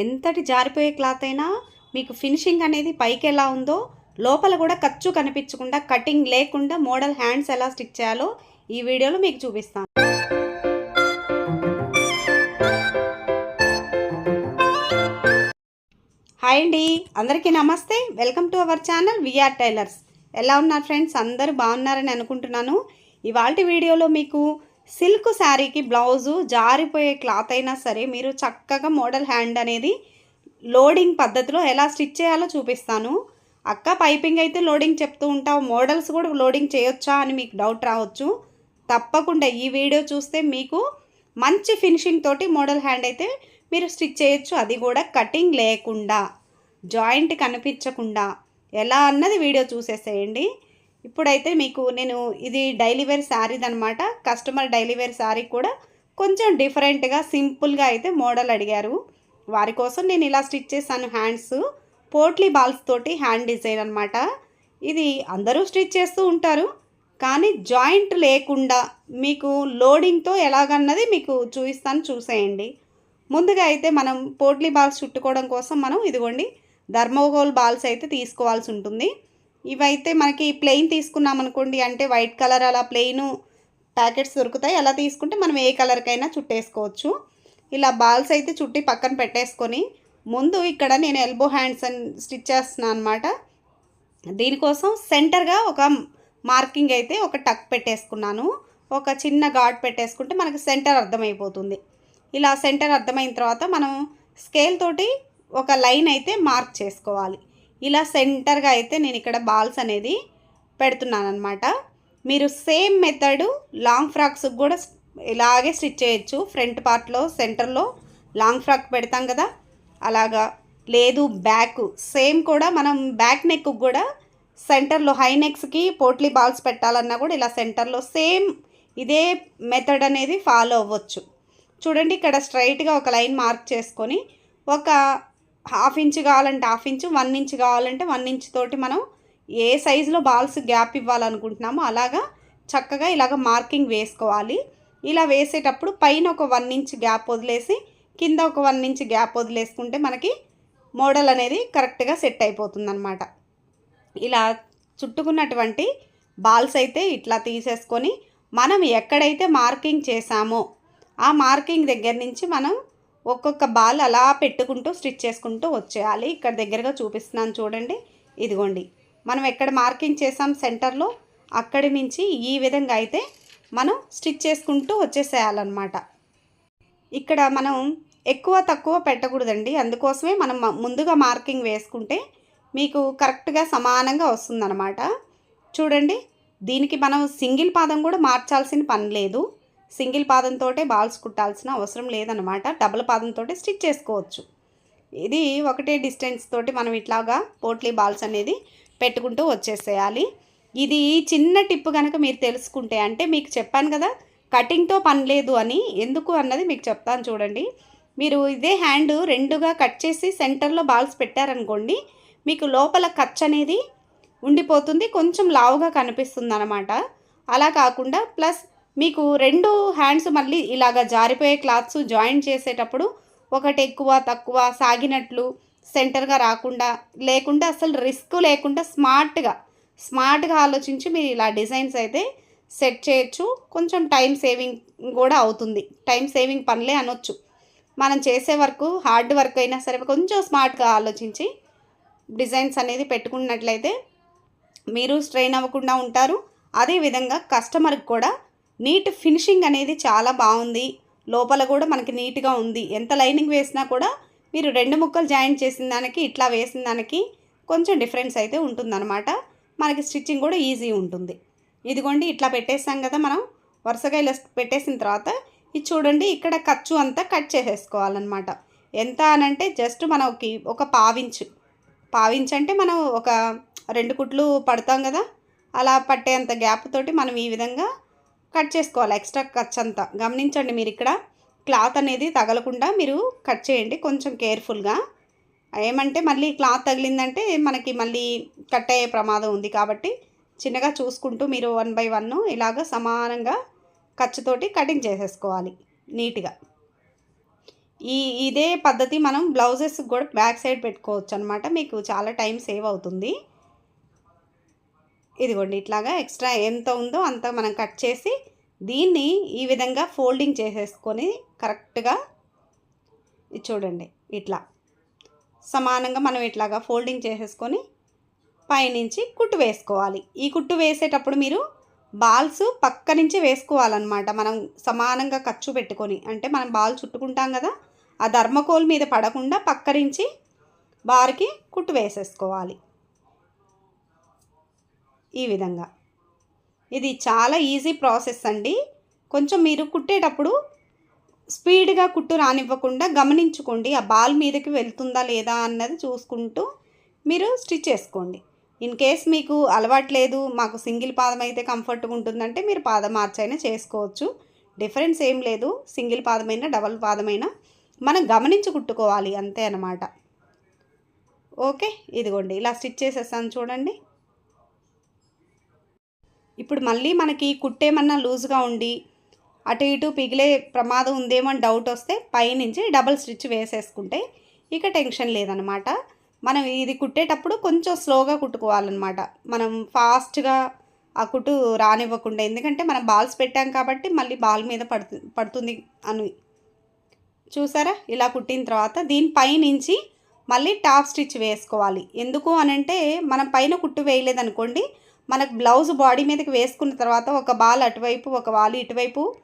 ఎంతటి జారిపోయే క్లాత్ అయినా మీకు ఫినిషింగ్ అనేది పైకి ఎలా ఉందో లోపల కూడా ఖర్చు కనిపించకుండా కటింగ్ లేకుండా మోడల్ హ్యాండ్స్ ఎలా స్టిచ్ చేయాలో ఈ వీడియోలో మీకు చూపిస్తాను. హాయ్ అండి అందరికీ నమస్తే. Welcome to our channel VR tailors. ఎలా ఉన్నారు ఫ్రెండ్స్? అందరూ బాగున్నారని అనుకుంటున్నాను. ఇవాళ వీడియోలో మీకు సిల్క్ శారీకి బ్లౌజు జారిపోయే క్లాత్ అయినా సరే మీరు చక్కగా మోడల్ హ్యాండ్ అనేది లోడింగ్ పద్ధతిలో ఎలా స్టిచ్ చేయాలో చూపిస్తాను. అక్క పైపింగ్ అయితే లోడింగ్ చెప్తూ ఉంటావు. మోడల్స్ కూడా లోడింగ్ చేయొచ్చా అని మీకు డౌట్ రావచ్చు. తప్పకుండా ఈ వీడియో చూస్తే మీకు మంచి ఫినిషింగ్ తోటి మోడల్ హ్యాండ్ అయితే మీరు స్టిచ్ చేయొచ్చు. అది కూడా కటింగ్ లేకుండా జాయింట్ కనిపించకుండా. ఎలా అన్నది వీడియో చూసేసేయండి. ఇప్పుడైతే మీకు నేను ఇది డైలీ వేర్ శారీది అనమాట కస్టమర్ డైలీ వేర్ శారీ కూడా కొంచెం డిఫరెంట్గా సింపుల్గా అయితే మోడల్ అడిగారు. వారి కోసం నేను ఇలా స్టిచ్ చేశాను హ్యాండ్స్. పోట్లీ బాల్స్ తోటి హ్యాండ్ డిజైన్ అనమాట ఇది అందరూ స్టిచ్ చేస్తూ ఉంటారు. కానీ జాయింట్ లేకుండా మీకు లోడింగ్తో ఎలాగన్నది మీకు చూపిస్తాను చూసేయండి. ముందుగా అయితే మనం పోట్లీ బాల్స్ చుట్టుకోవడం కోసం మనం ఇదిగోండి ధర్మోగోల్ బాల్స్ అయితే తీసుకోవాల్సి ఉంటుంది. ఇవైతే మనకి ప్లెయిన్ తీసుకున్నాం అనుకోండి అంటే వైట్ కలర్ అలా ప్లెయిన్ ప్యాకెట్స్ దొరుకుతాయి. అలా తీసుకుంటే మనం ఏ కలర్కైనా చుట్టేసుకోవచ్చు. ఇలా బాల్స్ అయితే చుట్టి పక్కన పెట్టేసుకొని ముందు ఇక్కడ నేను ఎల్బో హ్యాండ్స్ అని స్టిచ్ చేస్తున్నాను అనమాట దీనికోసం సెంటర్గా ఒక మార్కింగ్ అయితే ఒక టక్ పెట్టేసుకున్నాను. ఒక చిన్న గాడ్ పెట్టేసుకుంటే మనకి సెంటర్ అర్థమైపోతుంది. ఇలా సెంటర్ అర్థమైన తర్వాత మనం స్కేల్ తోటి ఒక లైన్ అయితే మార్క్ చేసుకోవాలి. ఇలా సెంటర్గా అయితే నేను ఇక్కడ బాల్స్ అనేది పెడుతున్నాను అనమాట మీరు సేమ్ మెథడ్ లాంగ్ ఫ్రాక్స్ కూడా ఇలాగే స్టిచ్ చేయొచ్చు. ఫ్రంట్ పార్ట్లో సెంటర్లో లాంగ్ ఫ్రాక్ పెడతాం కదా? అలాగా లేదు బ్యాక్ సేమ్ కూడా మనం బ్యాక్ నెక్ కూడా సెంటర్లో హై నెక్స్కి పోట్లీ బాల్స్ పెట్టాలన్నా కూడా ఇలా సెంటర్లో సేమ్ ఇదే మెథడ్ అనేది ఫాలో అవ్వచ్చు. చూడండి ఇక్కడ స్ట్రైట్గా ఒక లైన్ మార్క్ చేసుకొని ఒక హాఫ్ ఇంచ్ కావాలంటే హాఫ్ ఇంచ్ వన్ ఇంచ్ కావాలంటే వన్ ఇంచ్ తోటి మనం ఏ సైజులో బాల్స్ గ్యాప్ ఇవ్వాలనుకుంటున్నామో అలాగా చక్కగా ఇలాగ మార్కింగ్ వేసుకోవాలి. ఇలా వేసేటప్పుడు పైన ఒక వన్ ఇంచ్ గ్యాప్ వదిలేసి కింద ఒక వన్ ఇంచ్ గ్యాప్ వదిలేసుకుంటే మనకి మోడల్ అనేది కరెక్ట్గా సెట్ అయిపోతుందన్నమాట. ఇలా చుట్టుకున్నటువంటి బాల్స్ అయితే ఇట్లా తీసేసుకొని మనం ఎక్కడైతే మార్కింగ్ చేసామో ఆ మార్కింగ్ దగ్గర నుంచి మనం ఒక్కొక్క బాల్ అలా పెట్టుకుంటూ స్టిచ్ చేసుకుంటూ వచ్చేయాలి. ఇక్కడ దగ్గరగా చూపిస్తున్నాను చూడండి. ఇదిగోండి. మనం ఎక్కడ మార్కింగ్ చేసాం సెంటర్లో అక్కడి నుంచి ఈ విధంగా అయితే మనం స్టిచ్ చేసుకుంటూ వచ్చేసేయాలన్నమాట. ఇక్కడ మనం ఎక్కువ తక్కువ పెట్టకూడదండి. అందుకోసమే మనం ముందుగా మార్కింగ్ వేసుకుంటే మీకు కరెక్ట్గా సమానంగా వస్తుందన్నమాట. చూడండి. దీనికి మనం సింగిల్ పాదం కూడా మార్చాల్సిన పని లేదు. సింగిల్ పాదంతో బాల్స్ కుట్టాల్సిన అవసరం లేదనమాట డబుల్ పాదంతో స్టిచ్ చేసుకోవచ్చు. ఇది ఒకటే డిస్టెన్స్ తోటి మనం ఇట్లాగా పోట్లీ బాల్స్ అనేది పెట్టుకుంటూ వచ్చేసేయాలి. ఇది చిన్న టిప్ కనుక మీరు తెలుసుకుంటే అంటే మీకు చెప్పాను కదా కటింగ్తో పని లేదు అని. ఎందుకు అన్నది మీకు చెప్తాను చూడండి. మీరు ఇదే హ్యాండ్ రెండుగా కట్ చేసి సెంటర్లో బాల్స్ పెట్టారనుకోండి మీకు లోపల ఖర్చు అనేది ఉండిపోతుంది కొంచెం లావుగా కనిపిస్తుంది అనమాట అలా కాకుండా ప్లస్ మీకు రెండు హ్యాండ్స్ మళ్ళీ ఇలాగ జారిపోయే క్లాత్స్ జాయిన్ చేసేటప్పుడు ఒకటి ఎక్కువ తక్కువ సాగినట్లు సెంటర్గా రాకుండా లేకుండా అసలు రిస్క్ లేకుండా స్మార్ట్గా స్మార్ట్గా ఆలోచించి మీరు ఇలా డిజైన్స్ అయితే సెట్ చేయొచ్చు. కొంచెం టైం సేవింగ్ కూడా అవుతుంది. టైం సేవింగ్ పనులే అనొచ్చు. మనం చేసే వర్క్ హార్డ్ వర్క్ అయినా సరే కొంచెం స్మార్ట్గా ఆలోచించి డిజైన్స్ అనేది పెట్టుకున్నట్లయితే మీరు స్ట్రెయిన్ అవ్వకుండా ఉంటారు. అదేవిధంగా కస్టమర్కి కూడా నీట్ ఫినిషింగ్ అనేది చాలా బాగుంది. లోపల కూడా మనకి నీట్గా ఉంది. ఎంత లైనింగ్ వేసినా కూడా మీరు రెండు ముక్కలు జాయిన్ చేసిన దానికి ఇట్లా వేసిన దానికి కొంచెం డిఫరెన్స్ అయితే ఉంటుందన్నమాట. మనకి స్టిచ్చింగ్ కూడా ఈజీ ఉంటుంది. ఇదిగోండి ఇట్లా పెట్టేసాం కదా మనం. వరుసగా ఇలా పెట్టేసిన తర్వాత ఇది చూడండి ఇక్కడ ఖర్చు అంతా కట్ చేసేసుకోవాలన్నమాట. ఎంత అనంటే జస్ట్ మనకి ఒక పావించు పావించు అంటే మనం ఒక రెండు కుట్లు పడతాం కదా. అలా పట్టేంత గ్యాప్ తోటి మనం ఈ విధంగా కట్ చేసుకోవాలి ఎక్స్ట్రా ఖర్చు అంతా. గమనించండి మీరు ఇక్కడ. క్లాత్ అనేది తగలకుండా మీరు కట్ చేయండి కొంచెం కేర్ఫుల్గా. ఏమంటే మళ్ళీ క్లాత్ తగిలిందంటే మనకి మళ్ళీ కట్ అయ్యే ప్రమాదం ఉంది కాబట్టి చిన్నగా చూసుకుంటూ మీరు వన్ బై వన్ ఇలాగ సమానంగా ఖర్చుతోటి కటింగ్ చేసేసుకోవాలి నీట్గా. ఈ ఇదే పద్ధతి మనం బ్లౌజెస్ కూడా బ్యాక్ సైడ్ పెట్టుకోవచ్చు అనమాట మీకు చాలా టైం సేవ్ అవుతుంది. ఇదిగోండి ఇట్లాగా ఎక్స్ట్రా ఎంత ఉందో అంత మనం కట్ చేసి దీన్ని ఈ విధంగా ఫోల్డింగ్ చేసేసుకొని కరెక్ట్గా చూడండి ఇట్లా సమానంగా మనం ఇట్లాగా ఫోల్డింగ్ చేసేసుకొని పైనుంచి కుట్టు వేసుకోవాలి. ఈ కుట్టు వేసేటప్పుడు మీరు బాల్స్ పక్క నుంచి వేసుకోవాలన్నమాట. మనం సమానంగా ఖర్చు పెట్టుకొని అంటే మనం బాల్ చుట్టుకుంటాం కదా ఆ ధర్మకోల్ మీద పడకుండా పక్క నుంచి బార్కి కుట్టు వేసేసుకోవాలి. ఈ విధంగా. ఇది చాలా ఈజీ ప్రాసెస్ అండి. కొంచెం మీరు కుట్టేటప్పుడు స్పీడ్గా కుట్టు రానివ్వకుండా గమనించుకోండి ఆ బాల్ మీదకి వెళ్తుందా లేదా అన్నది చూసుకుంటూ మీరు స్టిచ్ చేసుకోండి. ఇన్ కేస్ మీకు అలవాట్లేదు మాకు సింగిల్ పాదం అయితే కంఫర్ట్గా ఉంటుందంటే మీరు పాదం మార్చైనా చేసుకోవచ్చు. డిఫరెన్స్ ఏం లేదు సింగిల్ పాదమైనా డబల్ పాదమైనా మనం గమనించి కుట్టుకోవాలి అంతే అన్నమాట. ఓకే ఇదిగోండి ఇలా స్టిచ్ చేసేస్తాను చూడండి. ఇప్పుడు మళ్ళీ మనకి కుట్టేమన్నా లూజ్గా ఉండి అటు ఇటు పిగిలే ప్రమాదం ఉందేమో అని డౌట్ వస్తే పైనుంచి డబల్ స్టిచ్ వేసేసుకుంటే ఇక టెన్షన్ లేదనమాట మనం ఇది కుట్టేటప్పుడు కొంచెం స్లోగా కుట్టుకోవాలన్నమాట. మనం ఫాస్ట్గా ఆ కుట్టు రానివ్వకుండా ఎందుకంటే మనం బాల్స్ పెట్టాం కాబట్టి మళ్ళీ బాల్ మీద పడుతు పడుతుంది అని. చూసారా? ఇలా కుట్టిన తర్వాత దీనిపై నుంచి మళ్ళీ టాప్ స్టిచ్ వేసుకోవాలి. ఎందుకు అనంటే మనం పైన కుట్టు వేయలేదనుకోండి మనకు బ్లౌజ్ బాడీ మీదకి వేసుకున్న తర్వాత ఒక బాల్ అటువైపు ఒక బాల్ ఇటువైపు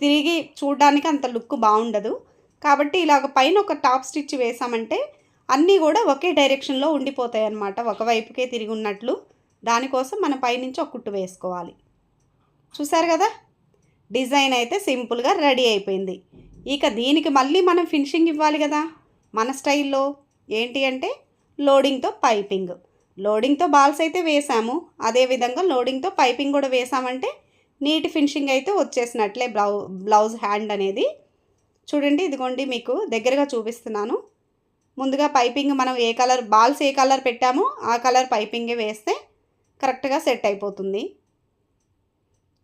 తిరిగి చూడడానికి అంత లుక్ బాగుండదు. కాబట్టి ఇలాగ పైన ఒక టాప్ స్టిచ్ వేసామంటే అన్నీ కూడా ఒకే డైరెక్షన్లో ఉండిపోతాయి అన్నమాట. ఒకవైపుకే తిరిగి ఉన్నట్లు. దానికోసం మన పైనుంచి ఒక కుట్టు వేసుకోవాలి. చూసారు కదా? డిజైన్ అయితే సింపుల్గా రెడీ అయిపోయింది. ఇక దీనికి మళ్ళీ మనం ఫినిషింగ్ ఇవ్వాలి కదా? మన స్టైల్లో ఏంటి అంటే లోడింగ్తో పైపింగ్ లోడింగ్తో బాల్స్ అయితే వేసాము. అదేవిధంగా లోడింగ్తో పైపింగ్ కూడా వేసామంటే నీట్ ఫినిషింగ్ అయితే వచ్చేసినట్లే బ్లౌ బ్లౌజ్ హ్యాండ్ అనేది. చూడండి ఇదిగోండి మీకు దగ్గరగా చూపిస్తున్నాను. ముందుగా పైపింగ్ మనం ఏ కలర్ బాల్స్ ఏ కలర్ పెట్టామో ఆ కలర్ పైపింగే వేస్తే కరెక్ట్గా సెట్ అయిపోతుంది.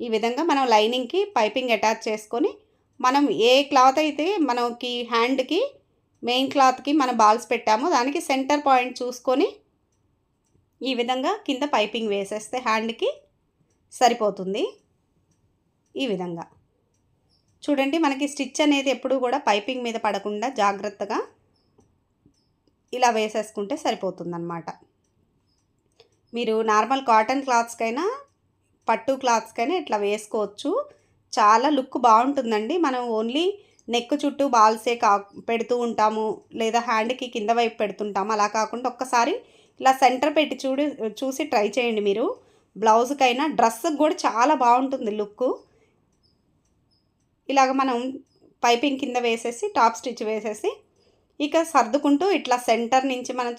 ఈ విధంగా మనం లైనింగ్కి పైపింగ్ అటాచ్ చేసుకొని మనం ఏ క్లాత్ అయితే మనకి హ్యాండ్కి మెయిన్ క్లాత్కి మన బాల్స్ పెట్టామో దానికి సెంటర్ పాయింట్ చూసుకొని ఈ విధంగా కింద పైపింగ్ వేసేస్తే హ్యాండ్కి సరిపోతుంది. ఈ విధంగా. చూడండి మనకి స్టిచ్ అనేది ఎప్పుడు కూడా పైపింగ్ మీద పడకుండా జాగ్రత్తగా ఇలా వేసేసుకుంటే సరిపోతుందన్నమాట. మీరు నార్మల్ కాటన్ క్లాత్స్కైనా పట్టు క్లాత్స్కైనా ఇట్లా వేసుకోవచ్చు. చాలా లుక్ బాగుంటుందండి. మనం ఓన్లీ నెక్ చుట్టూ బాల్సే కా పెడుతూ ఉంటాము. లేదా హ్యాండ్కి కింద వైపు పెడుతుంటాము. అలా కాకుండా ఒక్కసారి ఇలా సెంటర్ పెట్టి చూడి చూసి ట్రై చేయండి మీరు. బ్లౌజ్కైనా డ్రెస్కి కూడా చాలా బాగుంటుంది లుక్ ఇలాగ మనం పైపింగ్ కింద వేసేసి టాప్ స్టిచ్ వేసేసి ఇక సర్దుకుంటూ ఇట్లా సెంటర్ నుంచి మనం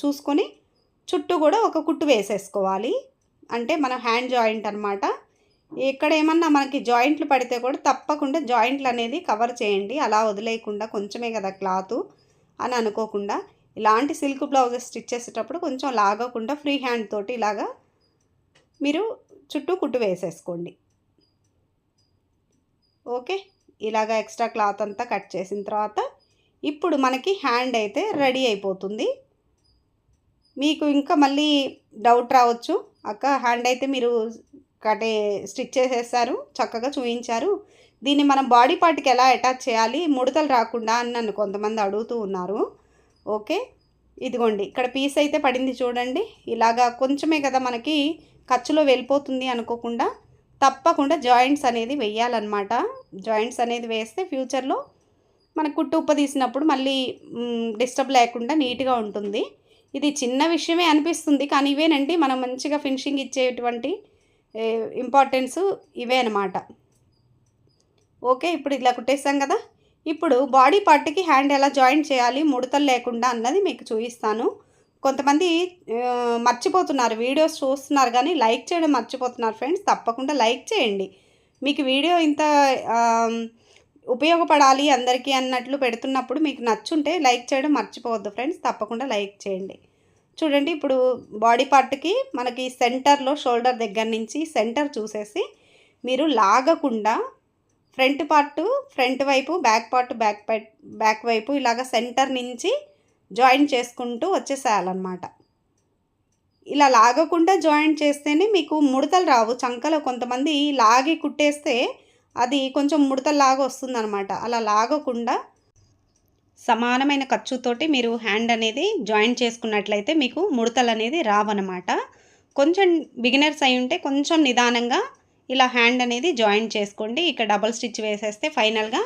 చూసుకొని చుట్టూ కూడా ఒక కుట్టు వేసేసుకోవాలి. అంటే మన హ్యాండ్ జాయింట్ అనమాట ఇక్కడ ఏమన్నా మనకి జాయింట్లు పడితే కూడా తప్పకుండా జాయింట్లు అనేది కవర్ చేయండి. అలా వదిలేయకుండా కొంచెమే కదా క్లాత్ అని అనుకోకుండా. ఇలాంటి సిల్క్ బ్లౌజెస్ స్టిచ్ చేసేటప్పుడు కొంచెం లాగకుండా ఫ్రీ హ్యాండ్ తోటి ఇలాగా మీరు చుట్టూ కుట్టు వేసేసుకోండి. ఓకే? ఇలాగా ఎక్స్ట్రా క్లాత్ అంతా కట్ చేసిన తర్వాత ఇప్పుడు మనకి హ్యాండ్ అయితే రెడీ అయిపోతుంది. మీకు ఇంకా మళ్ళీ డౌట్ రావచ్చు. అక్క హ్యాండ్ అయితే మీరు కటే స్టిచ్ చేసేసారు చక్కగా చూపించారు దీన్ని మనం బాడీ పార్ట్కి ఎలా అటాచ్ చేయాలి ముడతలు రాకుండా అని నన్ను కొంతమంది అడుగుతూ ఉన్నారు. ఓకే? ఇదిగోండి ఇక్కడ పీస్ అయితే పడింది చూడండి. ఇలాగా కొంచెమే కదా మనకి ఖర్చులో వెళ్ళిపోతుంది అనుకోకుండా తప్పకుండా జాయింట్స్ అనేది వేయాలన్నమాట జాయింట్స్ అనేది వేస్తే ఫ్యూచర్లో మనకు కుట్టు ఉప్ప తీసినప్పుడు మళ్ళీ డిస్టర్బ్ లేకుండా నీట్గా ఉంటుంది. ఇది చిన్న విషయమే అనిపిస్తుంది కానీ ఇవేనండి మనం మంచిగా ఫినిషింగ్ ఇచ్చేటువంటి ఇంపార్టెన్స్ ఇవే అనమాట ఓకే ఇప్పుడు ఇలా కుట్టేస్తాం కదా? ఇప్పుడు బాడీ పార్ట్కి హ్యాండ్ ఎలా జాయింట్ చేయాలి ముడతలు లేకుండా అన్నది మీకు చూపిస్తాను. కొంతమంది మర్చిపోతున్నారు వీడియోస్ చూస్తున్నారు కానీ లైక్ చేయడం మర్చిపోతున్నారు ఫ్రెండ్స్ తప్పకుండా లైక్ చేయండి. మీకు వీడియో ఇంత ఉపయోగపడాలి అందరికీ అన్నట్లు పెడుతున్నప్పుడు మీకు నచ్చుంటే లైక్ చేయడం మర్చిపోవద్దు ఫ్రెండ్స్ తప్పకుండా లైక్ చేయండి. చూడండి ఇప్పుడు బాడీ పార్ట్కి మనకి సెంటర్లో షోల్డర్ దగ్గర నుంచి సెంటర్ చూసేసి మీరు లాగకుండా ఫ్రంట్ పార్ట్ ఫ్రంట్ వైపు బ్యాక్ పార్ట్ బ్యాక్ బ్యాక్ వైపు ఇలాగ సెంటర్ నుంచి జాయిన్ చేసుకుంటూ వచ్చేసేయాలన్నమాట. ఇలా లాగకుండా జాయింట్ చేస్తేనే మీకు ముడతలు రావు. చంకలో కొంతమంది లాగి కుట్టేస్తే అది కొంచెం ముడతలాగా వస్తుందన్నమాట. అలా లాగకుండా సమానమైన ఖర్చుతోటి మీరు హ్యాండ్ అనేది జాయింట్ చేసుకున్నట్లయితే మీకు ముడతలు అనేది రావన్నమాట. కొంచెం బిగినర్స్ అయి ఉంటే కొంచెం నిదానంగా ఇలా హ్యాండ్ అనేది జాయింట్ చేసుకోండి. ఇక్కడ డబల్ స్టిచ్ వేసేస్తే ఫైనల్గా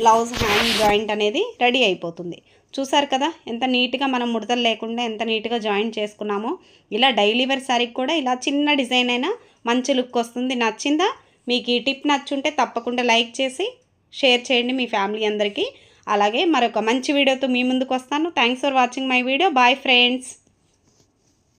బ్లౌజ్ హ్యాండ్ జాయింట్ అనేది రెడీ అయిపోతుంది. చూసారు కదా ఎంత నీట్గా మనం ముడతలు లేకుండా ఎంత నీట్గా జాయింట్ చేసుకున్నామో. ఇలా డైలీ వేర్ శారీకి కూడా ఇలా చిన్న డిజైన్ అయినా మంచి లుక్ వస్తుంది. నచ్చిందా? మీకు ఈ టిప్ నచ్చుంటే తప్పకుండా లైక్ చేసి షేర్ చేయండి మీ ఫ్యామిలీ అందరికీ. అలాగే మరొక మంచి వీడియోతో మీ ముందుకు వస్తాను. Thanks for watching my video bye friends